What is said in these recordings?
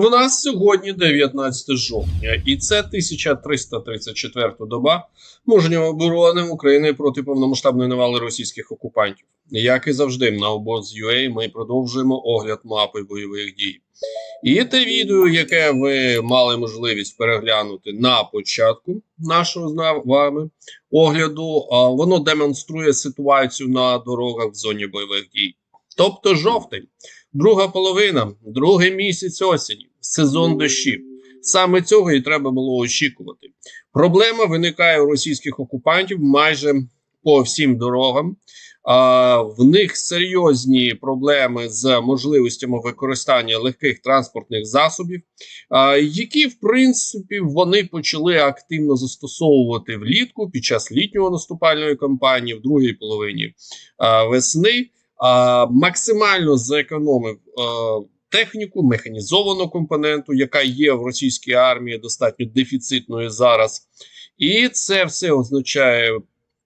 В нас сьогодні 19 жовтня, і це 1334 доба мужньої оборони України проти повномасштабної навали російських окупантів. Як і завжди, на обоз UA ми продовжуємо огляд мапи бойових дій. І те відео, яке ви мали можливість переглянути на початку нашого з вами огляду, воно демонструє ситуацію на дорогах в зоні бойових дій. Тобто жовтень, друга половина, другий місяць осені, сезон дощів. Саме цього і треба було очікувати. Проблема виникає у російських окупантів майже по всім дорогам. А, в них серйозні проблеми з можливостями використання легких транспортних засобів, а, які в принципі вони почали активно застосовувати влітку під час літнього наступальної кампанії в другій половині а, весни. А, максимально зекономив а, техніку, механізовану компоненту, яка є в російській армії, достатньо дефіцитною зараз. І це все означає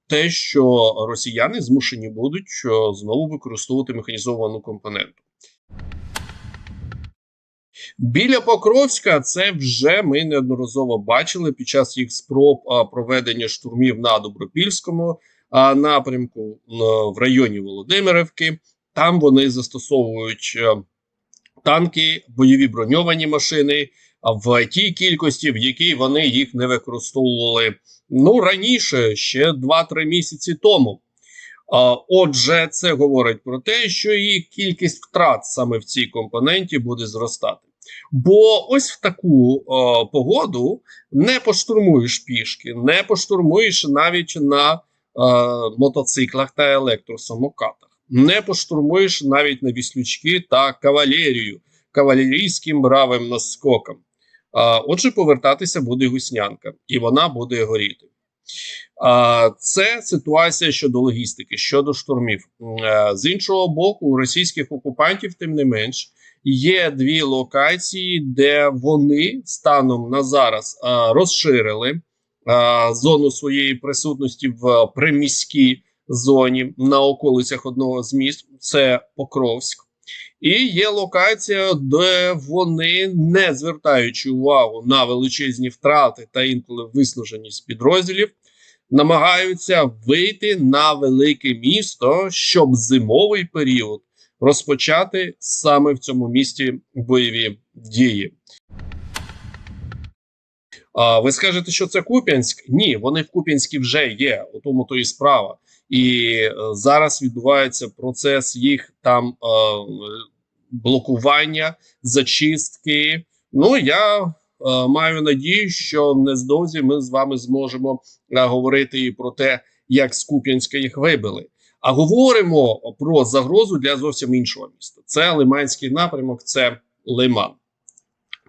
те, що росіяни змушені будуть знову використовувати механізовану компоненту. Біля Покровська це вже ми неодноразово бачили під час їх спроб проведення штурмів на Добропільському напрямку в районі Володимирівки. Там вони застосовують е, танки, бойові броньовані машини в тій кількості, в якій вони їх не використовували ну раніше, ще 2-3 місяці тому. А, Отже, це говорить про те, що і кількість втрат саме в цій компоненті буде зростати. Бо ось в таку о, погоду не поштурмуєш пішки, не поштурмуєш навіть на е, мотоциклах та електросамокатах, не поштурмуєш навіть на віслючки та кавалерію, кавалерійським бравим наскоком. А, Отже, повертатися буде гуснянка, і вона буде горіти. А, Це ситуація щодо логістики, щодо штурмів. Е, З іншого боку, у російських окупантів, тим не менш, є дві локації, де вони станом на зараз розширили зону своєї присутності в приміській зоні на околицях одного з міст. Це Покровськ. І є локація, де вони, не звертаючи увагу на величезні втрати та інколи виснаженість підрозділів, намагаються вийти на велике місто, щоб зимовий період розпочати саме в цьому місті бойові дії. А, ви скажете, що це Куп'янськ? Ні, вони в Куп'янській вже є. У тому то і справа. І е, зараз відбувається процес їх там е, блокування, зачистки. Ну я е, маю надію, що нездовзі ми з вами зможемо говорити і про те, як з Куп'янська їх вибили. А говоримо про загрозу для зовсім іншого міста. Це Лиманський напрямок, це Лиман.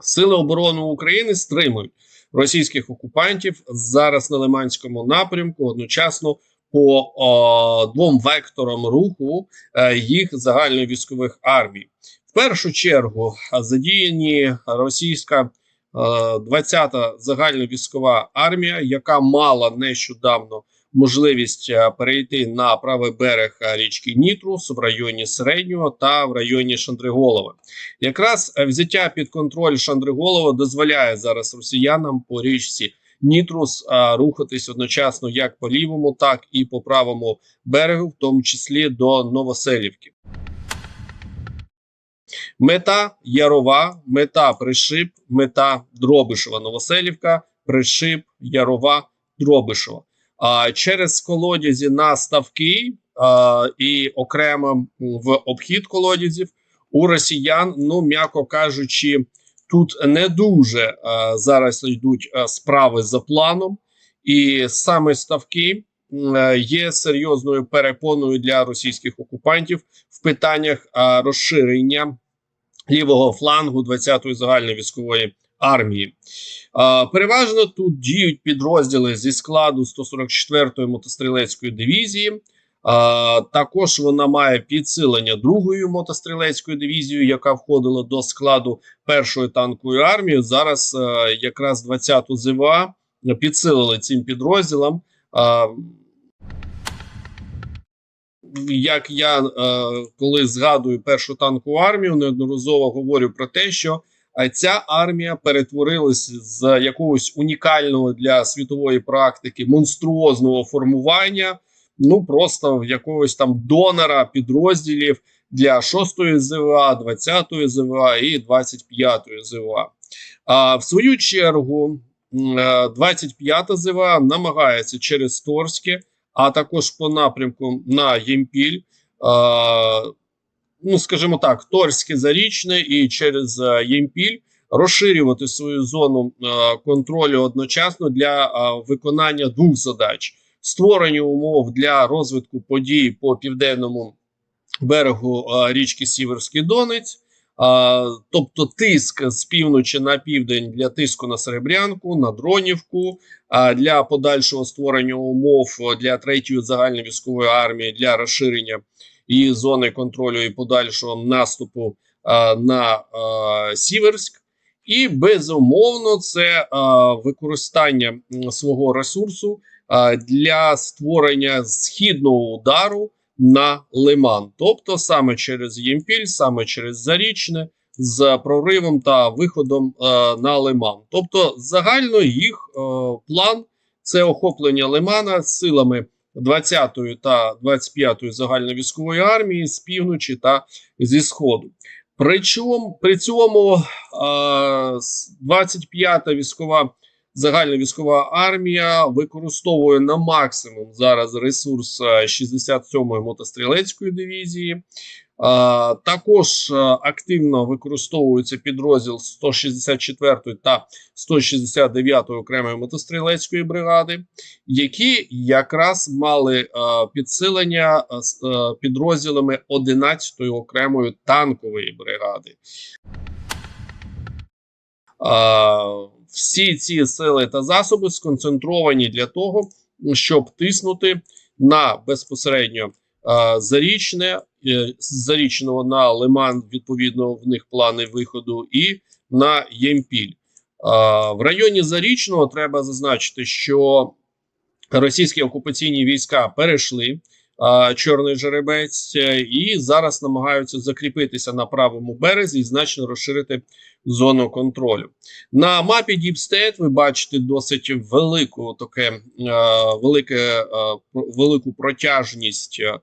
Сили оборони України стримують російських окупантів зараз на Лиманському напрямку одночасно по о, двом векторам руху е, їх загальної військових армій. В першу чергу е, задіяні російська е, 20-та загальна військова армія, яка мала нещодавно можливість е, перейти на правий берег е, річки Нітрус в районі Середнього та в районі Шандриголова. Якраз е, взяття під контроль Шандриголова дозволяє зараз росіянам по річці Нітрус а, рухатись одночасно як по лівому, так і по правому берегу, в тому числі до Новоселівки. Мета Ярова, мета Пришип, мета Дробишева, Новоселівка, Пришип, Ярова, Дробишева. А через колодязі на ставки і окремо в обхід колодязів. У росіян, ну м'яко кажучи, тут не дуже е, зараз йдуть е, справи за планом, і саме ставки е, є серйозною перепоною для російських окупантів в питаннях розширення лівого флангу 20-ї загальної військової армії. Переважно тут діють підрозділи зі складу 144-ї мотострілецької дивізії. Також вона має підсилення другої мотострілецької дивізії, яка входила до складу першої танкової армії. Зараз е, якраз 20-ту ЗВА підсилили цим підрозділам. Е, як я е, коли згадую першу танкову армію, неодноразово говорю про те, що е, ця армія перетворилась з якогось унікального для світової практики монструозного формування, ну просто в якогось там донора підрозділів для 6-ї ЗВА, 20-ї ЗВА і 25-ї ЗВА. А в свою чергу, м, е, 25-та ЗВА намагається через Торське а також по напрямку на Ємпіль. Ну, скажімо так, Торське Зарічне і через е, Ємпіль розширювати свою зону е, контролю одночасно для виконання двох задач: створення умов для розвитку подій по південному берегу е, річки Сіверський Донець. А, тобто тиск з півночі на південь для тиску на Серебрянку, на Дронівку, а для подальшого створення умов для третьої загальної військової армії для розширення її зони контролю і подальшого наступу а, на а, Сіверськ. І безумовно, це а, використання свого ресурсу а, для створення східного удару на Лиман, тобто саме через Ємпіль, саме через Зарічне, з проривом та виходом е, на Лиман. Тобто, загально їх е, план це охоплення Лимана силами 20-ї та 25-ї загальновійськової армії з півночі та зі сходу. Причому при цьому е, 25-та військова загальна військова армія використовує на максимум зараз ресурс е, 67-ї мотострілецької дивізії. Також е, активно використовується підрозділ 164-ї та 169-ї окремої мотострілецької бригади, які якраз мали е, підсилення е, з підрозділами 11-ї окремої танкової бригади. Всі ці сили та засоби сконцентровані для того, щоб тиснути на безпосередньо зарічне, зарічного на лиман, відповідно, в них плани виходу, і на Ємпіль. Е, в районі Зарічного треба зазначити, що російські окупаційні війська перейшли. Чорний жеребець е, і зараз намагаються закріпитися на правому березі і значно розширити зону контролю. На мапі State ви бачите досить велику таке е, велике, е, велику протяжність е, е,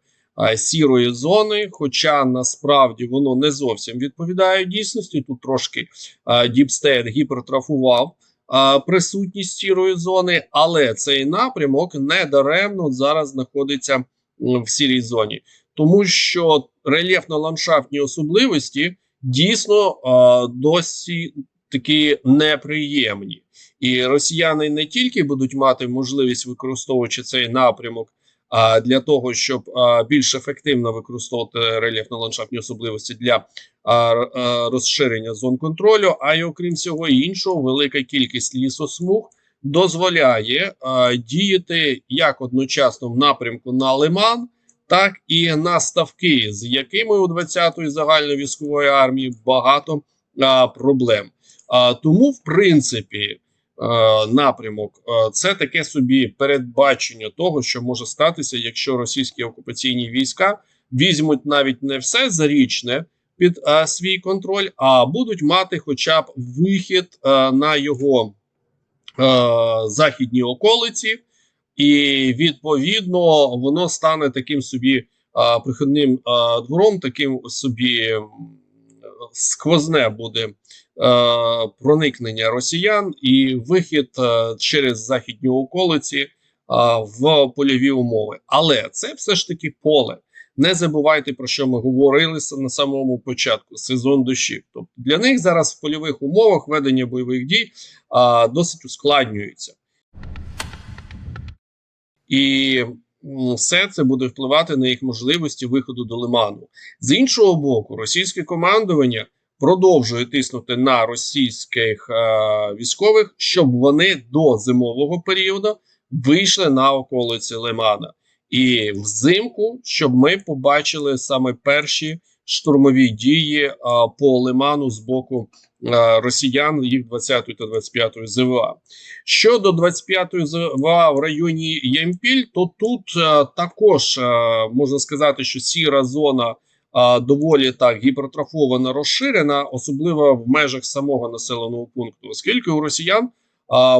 сірої зони, хоча насправді воно не зовсім відповідає дійсності. Тут трошки е, Deep State гіпертрофував е, присутність сірої зони, але цей напрямок недаремно зараз знаходиться в сірій зоні, тому що рельєфно-ландшафтні особливості дійсно е, досі такі неприємні. І росіяни не тільки будуть мати можливість використовуючи цей напрямок. А для того, щоб більш ефективно використовувати рельєфно-ландшафтні особливості для розширення зон контролю, а й окрім всього іншого, велика кількість лісосмуг дозволяє діяти як одночасно в напрямку на Лиман, так і на ставки, з якими у 20-ї загальної військової армії багато а, проблем. А, тому, в принципі, напрямок. Е, це таке собі передбачення того, що може статися, якщо російські окупаційні війська візьмуть навіть не все зарічне під е, свій контроль, а будуть мати хоча б вихід е, на його е, західній околиці, і відповідно воно стане таким собі е, прихідним е, двором, таким собі сквозне буде е, проникнення росіян і вихід е, через західні околиці е, в польові умови. Але це все ж таки поле. Не забувайте про що ми говорили на самому початку сезон дощів. Тобто для них зараз в польових умовах ведення бойових дій досить ускладнюється. І все це буде впливати на їх можливості виходу до лиману. З іншого боку, російське командування продовжує тиснути на російських е, військових, щоб вони до зимового періоду вийшли на околиці Лимана. І взимку, щоб ми побачили саме перші штурмові дії е, по лиману з боку е, росіян, їх 20 та 25 ЗВА. Щодо 25-ї ЗВА в районі Ямпіль, то тут е, також е, можна сказати, що сіра зона доволі так гіпертрофована, розширена, особливо в межах самого населеного пункту, оскільки у росіян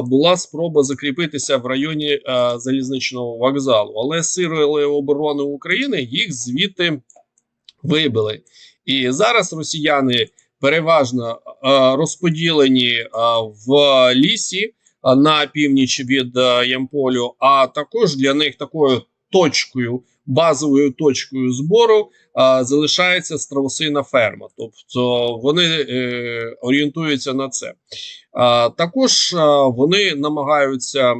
була спроба закріпитися в районі е, залізничного вокзалу, але сили оборони України їх звідти вибили. І зараз росіяни переважно е, розподілені е, в лісі на північ від Ямполю, а також для них такою точкою, базовою точкою збору е, залишається страусина ферма. Тобто вони е, орієнтуються на це. А, також а, вони намагаються е,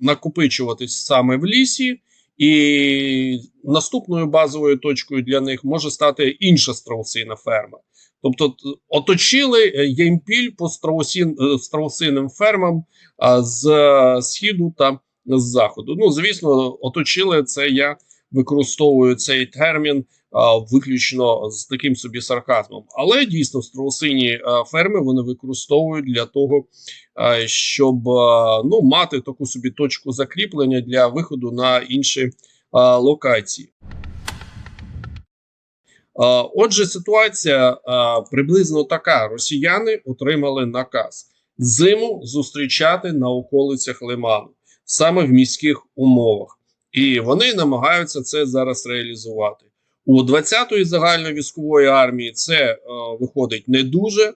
накопичуватись саме в лісі, і наступною базовою точкою для них може стати інша страусина ферма. Тобто, оточили е, Ємпіль по страусін, е, фермам а, з е, східу та з заходу. Ну, звісно, оточили це. Я використовую цей термін а, виключно з таким собі сарказмом. Але дійсно страусині а, ферми вони використовують для того, а, щоб а, ну, мати таку собі точку закріплення для виходу на інші а, локації. Отже, ситуація приблизно така: росіяни отримали наказ зиму зустрічати на околицях Лиману, саме в міських умовах, і вони намагаються це зараз реалізувати. У 20-ї загальновійськової армії це е, виходить не дуже. Е,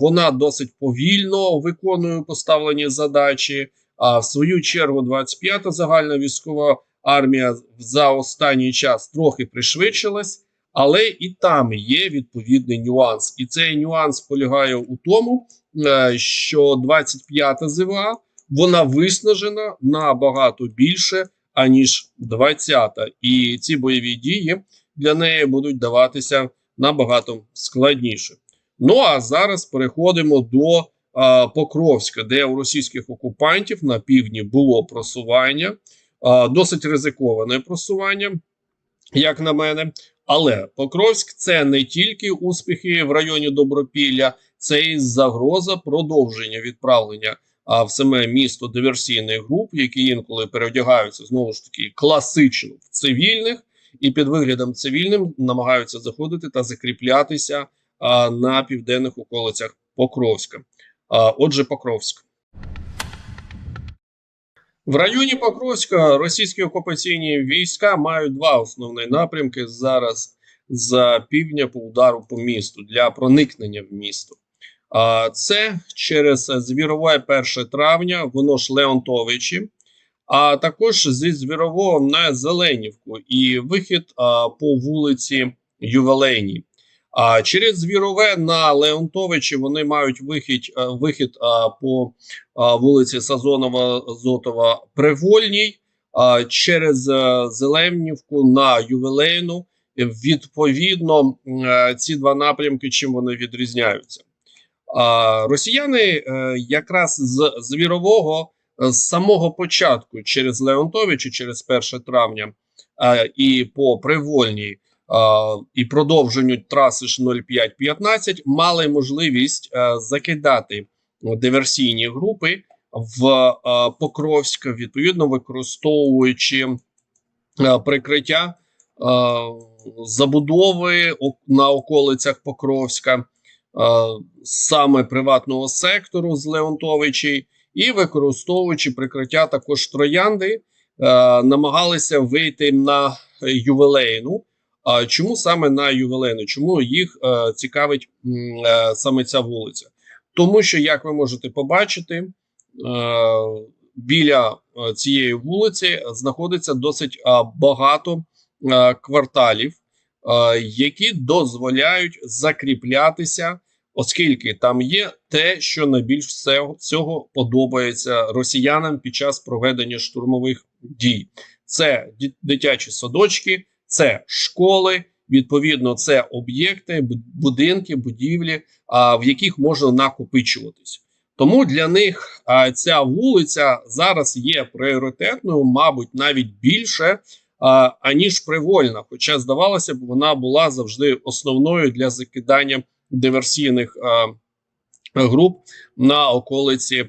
вона досить повільно виконує поставлені задачі. А в свою чергу, 25-та загальна військова армія за останній час трохи пришвидшилась, але і там є відповідний нюанс. І цей нюанс полягає у тому, е, що 25-та ЗВА вона виснажена набагато більше аніж 20-та. І ці бойові дії для неї будуть даватися набагато складніше. Ну а зараз переходимо до а, Покровська, де у російських окупантів на півдні було просування, а, досить ризиковане просування, як на мене. Але Покровськ це не тільки успіхи в районі Добропілля, це і загроза продовження відправлення а, в саме місто диверсійних груп, які інколи переодягаються знову ж таки класично в цивільних, і під виглядом цивільним намагаються заходити та закріплятися а, на південних околицях Покровська. А, отже, Покровськ. В районі Покровська російські окупаційні війська мають два основні напрямки зараз з півдня по удару по місту для проникнення в місто. Це через звірове 1 травня, воно ж Леонтовичі, а також зі звірового на Зеленівку і вихід по вулиці Ювелейній. А через звірове на Леонтовичі вони мають вихід, вихід а, по вулиці Сазонова Зотова Привольній, а, через а, Зеленівку на Ювелейну. Відповідно, е, ці два напрямки чим вони відрізняються. Росіяни е, якраз з звірового е, з самого початку через Леонтовичі, через 1 травня е, і по привольній і продовженню траси ж 0515 мали можливість закидати диверсійні групи в Покровськ, відповідно використовуючи прикриття забудови на околицях Покровська, саме приватного сектору з Леонтовичі, і використовуючи прикриття також троянди, е, намагалися вийти на ювелейну. А чому саме на ювелейну? Чому їх е, цікавить е, саме ця вулиця? Тому що, як ви можете побачити, е, біля е, цієї вулиці знаходиться досить багато кварталів, які дозволяють закріплятися, оскільки там є те, що найбільш всього, всього подобається росіянам під час проведення штурмових дій. Це дитячі садочки, це школи. Відповідно, це об'єкти, будинки, будівлі, в яких можна накопичуватись. Тому для них ця вулиця зараз є пріоритетною, мабуть, навіть більше аніж привольна. Хоча здавалося б, вона була завжди основною для закидання диверсійних груп на околиці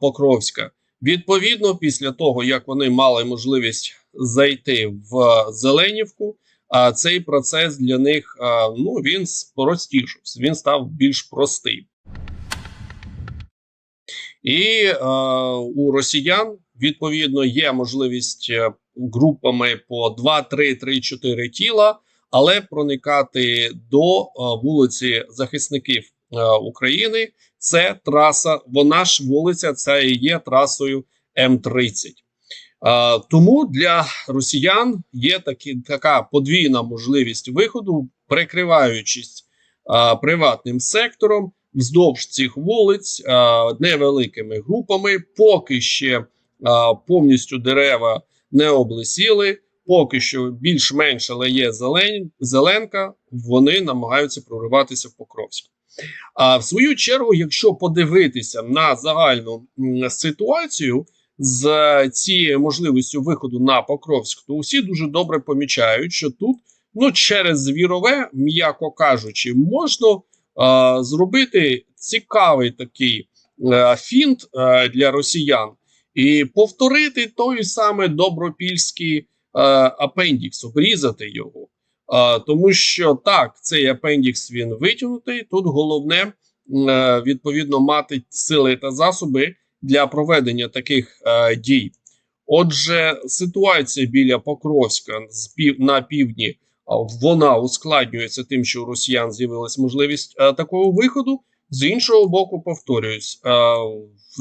Покровська. Відповідно, після того як вони мали можливість зайти в Зеленівку, а цей процес для них ну він спростішився, він став більш простий. І е, у росіян відповідно є можливість е, групами по 2, 3, 3, 4 тіла, але проникати до е, вулиці захисників е, України це траса. Вона ж вулиця, це і є трасою М30. Е, тому для росіян є такі, така подвійна можливість виходу, прикриваючись приватним сектором вздовж цих вулиць невеликими групами, поки ще повністю дерева не облесіли, поки що більш-менш але є зелень, зеленка, вони намагаються прориватися в Покровську. А в свою чергу, якщо подивитися на загальну ситуацію з цією можливістю виходу на Покровськ, то усі дуже добре помічають, що тут ну через звірове, м'яко кажучи, можна е, зробити цікавий такий е, фінт е, для росіян і повторити той самий добропільський апендікс, обрізати його. Е, тому що так, цей апендікс він витягнутий. Тут головне е, відповідно мати сили та засоби для проведення таких е, дій. Отже, ситуація біля Покровська з пів на півдні вона ускладнюється тим, що у росіян з'явилася можливість е, такого виходу. З іншого боку, повторююсь, е,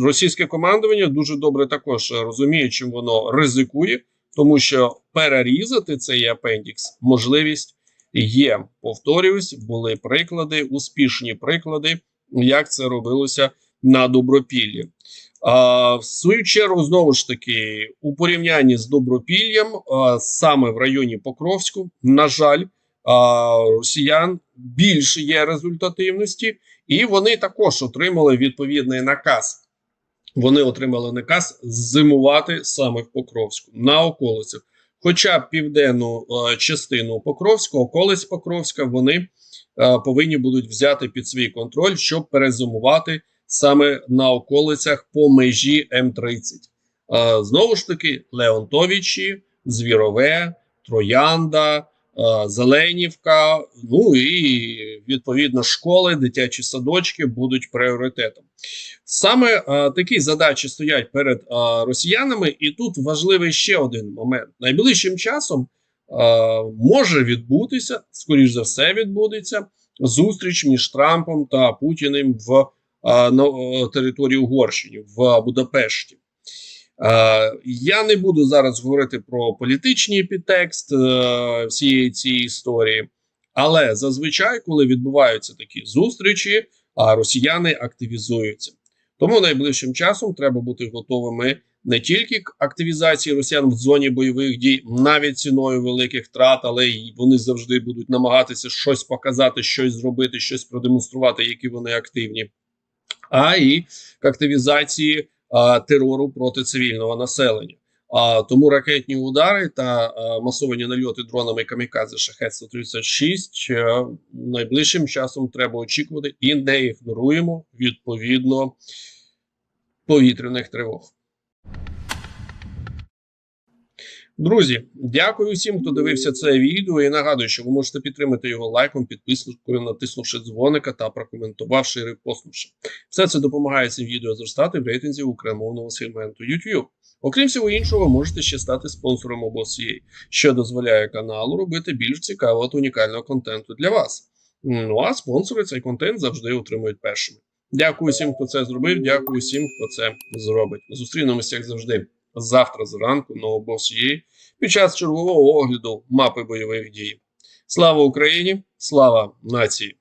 російське командування дуже добре також розуміє, чим воно ризикує, тому що перерізати цей апендікс можливість є. Повторююсь, були приклади, успішні приклади, як це робилося на добропіллі. А, в свою чергу, знову ж таки, у порівнянні з добропіллям, а, саме в районі Покровську, на жаль, а, росіян більше є результативності, і вони також отримали відповідний наказ. Вони отримали наказ зимувати саме в Покровську на околицях. Хоча південну е, частину Покровська, околиць Покровська, вони е, повинні будуть взяти під свій контроль, щоб перезимувати саме на околицях по межі М30. Е, знову ж таки, Леонтовичі, Звірове, Троянда, Зеленівка, ну і відповідно школи, дитячі садочки будуть пріоритетом. Саме е, такі задачі стоять перед е, росіянами, і тут важливий ще один момент: найближчим часом е, може відбутися, скоріш за все, відбудеться зустріч між Трампом та Путіним в е, на е, території Угорщини в Будапешті. Е, я не буду зараз говорити про політичний підтекст е, всієї цієї історії, але зазвичай, коли відбуваються такі зустрічі, а росіяни активізуються. Тому найближчим часом треба бути готовими не тільки к активізації росіян в зоні бойових дій, навіть ціною великих втрат, але й вони завжди будуть намагатися щось показати, щось зробити, щось продемонструвати, які вони активні, а і к активізації а, терору проти цивільного населення. А тому ракетні удари та а, масовані нальоти дронами камікадзе шахет 136 е, найближчим часом треба очікувати і не ігноруємо відповідно повітряних тривог. Друзі, дякую всім, хто дивився це відео. І нагадую, що ви можете підтримати його лайком, підпискою, натиснувши дзвоника та прокоментувавши і репостнувши. Все це допомагає цим відео зростати в рейтинзі україномовного сегменту YouTube. Окрім всього іншого, можете ще стати спонсором OBOS.UA, що дозволяє каналу робити більш цікавого та унікального контенту для вас. Ну а спонсори цей контент завжди отримують першими. Дякую всім, хто це зробив. Дякую всім, хто це зробить. Зустрінемося як завжди завтра зранку на обосії під час чергового огляду мапи бойових дій. Слава Україні! Слава нації!